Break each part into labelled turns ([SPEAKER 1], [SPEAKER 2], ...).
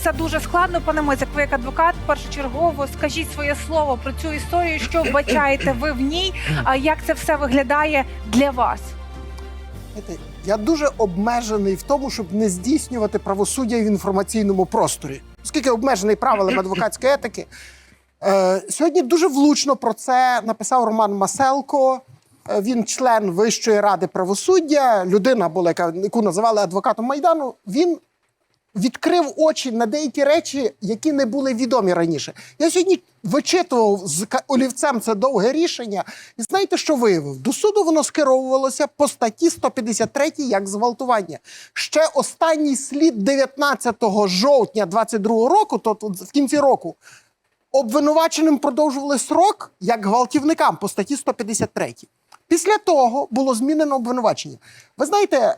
[SPEAKER 1] все дуже складно. Пане Мойзак, ви як адвокат, першочергово скажіть своє слово про цю історію, що вбачаєте ви в ній, а як це все виглядає для вас?
[SPEAKER 2] Я дуже обмежений в тому, щоб не здійснювати правосуддя в інформаційному просторі, оскільки обмежений правилами адвокатської етики. Е, сьогодні дуже влучно про це написав Роман Маселко. Е, Він член Вищої ради правосуддя, людина була, яка, яку називали адвокатом Майдану. Він відкрив очі на деякі речі, які не були відомі раніше. Я сьогодні вичитував з олівцем це довге рішення, і знаєте, що виявив? До суду воно скеровувалося по статті 153 як зґвалтування. Ще останній слід 19 жовтня 22 року, тобто в кінці року, обвинуваченим продовжували срок як гвалтівникам по статті 153. Після того було змінено обвинувачення. Ви знаєте, е,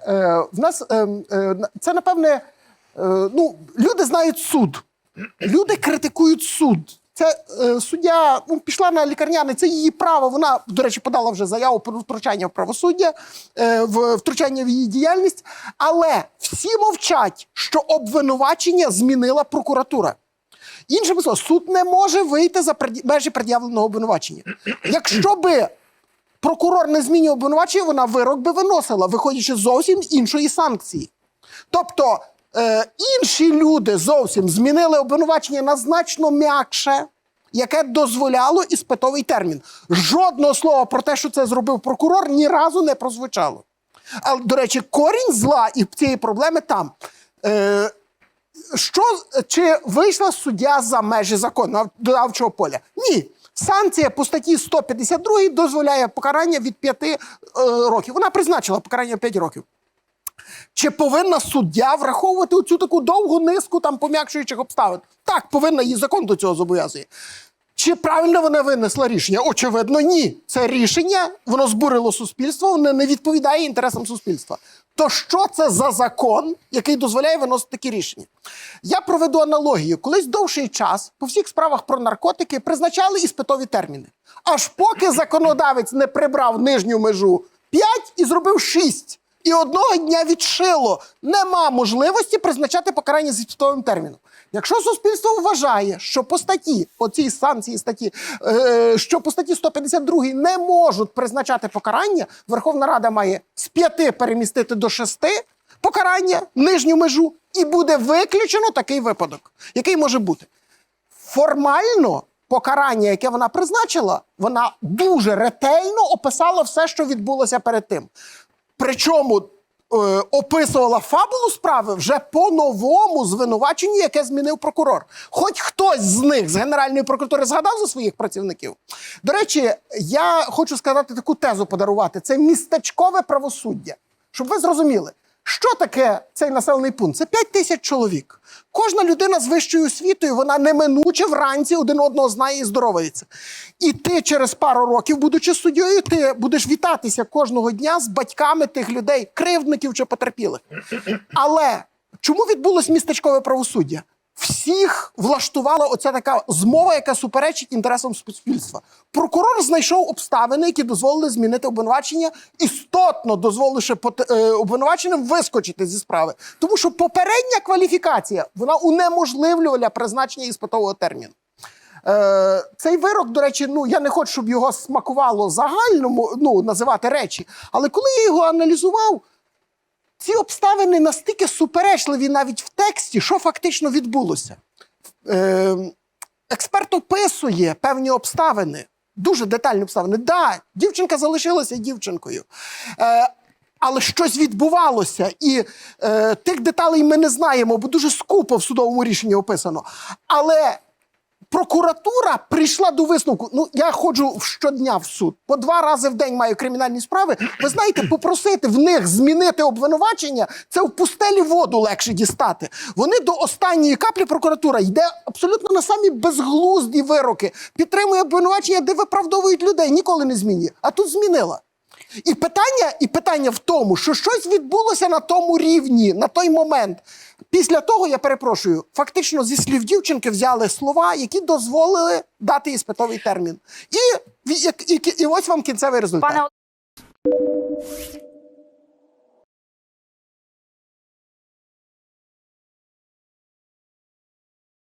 [SPEAKER 2] в нас е, е, це напевне, ну, люди знають суд, люди критикують суд. Це е, суддя ну, пішла на лікарняне, це її право. Вона, до речі, подала вже заяву про втручання в правосуддя, е, в втручання в її діяльність. Але всі мовчать, що обвинувачення змінила прокуратура. Іншими словами, суд не може вийти за межі пред'явленого обвинувачення. Якщо би прокурор не змінював обвинувачення, вона вирок би виносила, виходячи зовсім з іншої санкції. Тобто е, інші люди зовсім змінили обвинувачення на значно м'якше, яке дозволяло іспитовий термін. Жодного слова про те, що це зробив прокурор, ні разу не прозвучало. Але, до речі, корінь зла і цієї проблеми там. Е, що чи вийшла суддя за межі законодавчого поля? Ні. Санкція по статті 152 дозволяє покарання від 5 е, років. Вона призначила покарання 5 років. Чи повинна суддя враховувати цю таку довгу низку там пом'якшуючих обставин? Так, повинна її закон до цього зобов'язує. Чи правильно вона винесла рішення? Очевидно, ні. Це рішення, воно збурило суспільство, воно не відповідає інтересам суспільства. То що це за закон, який дозволяє виносити такі рішення? Я проведу аналогію. Колись довший час по всіх справах про наркотики призначали іспитові терміни. Аж поки законодавець не прибрав нижню межу 5 і зробив 6. І одного дня відшило. Нема можливості призначати покарання з іспитовим терміном. Якщо суспільство вважає, що по статті, по цій санкції статті, е, що по статті 152 не можуть призначати покарання, Верховна Рада має з 5 перемістити до 6 покарання, нижню межу, і буде виключено такий випадок, який може бути. Формально покарання, яке вона призначила, вона дуже ретельно описала все, що відбулося перед тим. Причому е, описувала фабулу справи вже по новому звинуваченню, яке змінив прокурор. Хоч хтось з них з Генеральної прокуратури згадав за своїх працівників. До речі, я хочу сказати таку тезу подарувати: це містечкове правосуддя. Щоб ви зрозуміли, що таке цей населений пункт? Це 5 тисяч чоловік. Кожна людина з вищою освітою, вона неминуче вранці один одного знає і здоровається. І ти через пару років, будучи суддєю, ти будеш вітатися кожного дня з батьками тих людей, кривдників чи потерпілих. Але чому відбулось містечкове правосуддя? Всіх влаштувала оця така змова, яка суперечить інтересам суспільства. Прокурор знайшов обставини, які дозволили змінити обвинувачення, істотно дозволивши е, обвинуваченим вискочити зі справи. Тому що попередня кваліфікація вона унеможливлювала призначення іспитового терміну. Е, цей вирок, до речі, ну я не хочу, щоб його смакувало загальному, ну називати речі. Але коли я його аналізував, ці обставини настільки суперечливі навіть в тексті, що фактично відбулося. Е, експерт описує певні обставини, дуже детальні обставини. Да, дівчинка залишилася дівчинкою. Е, але щось відбувалося, і е, тих деталей ми не знаємо, бо дуже скупо в судовому рішенні описано. Але прокуратура прийшла до висновку. Ну, я ходжу щодня в суд, по два рази в день маю кримінальні справи. Ви знаєте, попросити в них змінити обвинувачення це в пустелі воду легше дістати. Вони до останньої каплі прокуратура йде абсолютно на самі безглузді вироки, підтримує обвинувачення, де виправдовують людей, ніколи не змінює. А тут змінила. І питання, і питання в тому, що щось відбулося на тому рівні, на той момент. Після того, я перепрошую, фактично зі слів дівчинки взяли слова, які дозволили дати іспитовий термін. І, і, і, і ось вам кінцевий результат.
[SPEAKER 1] Пане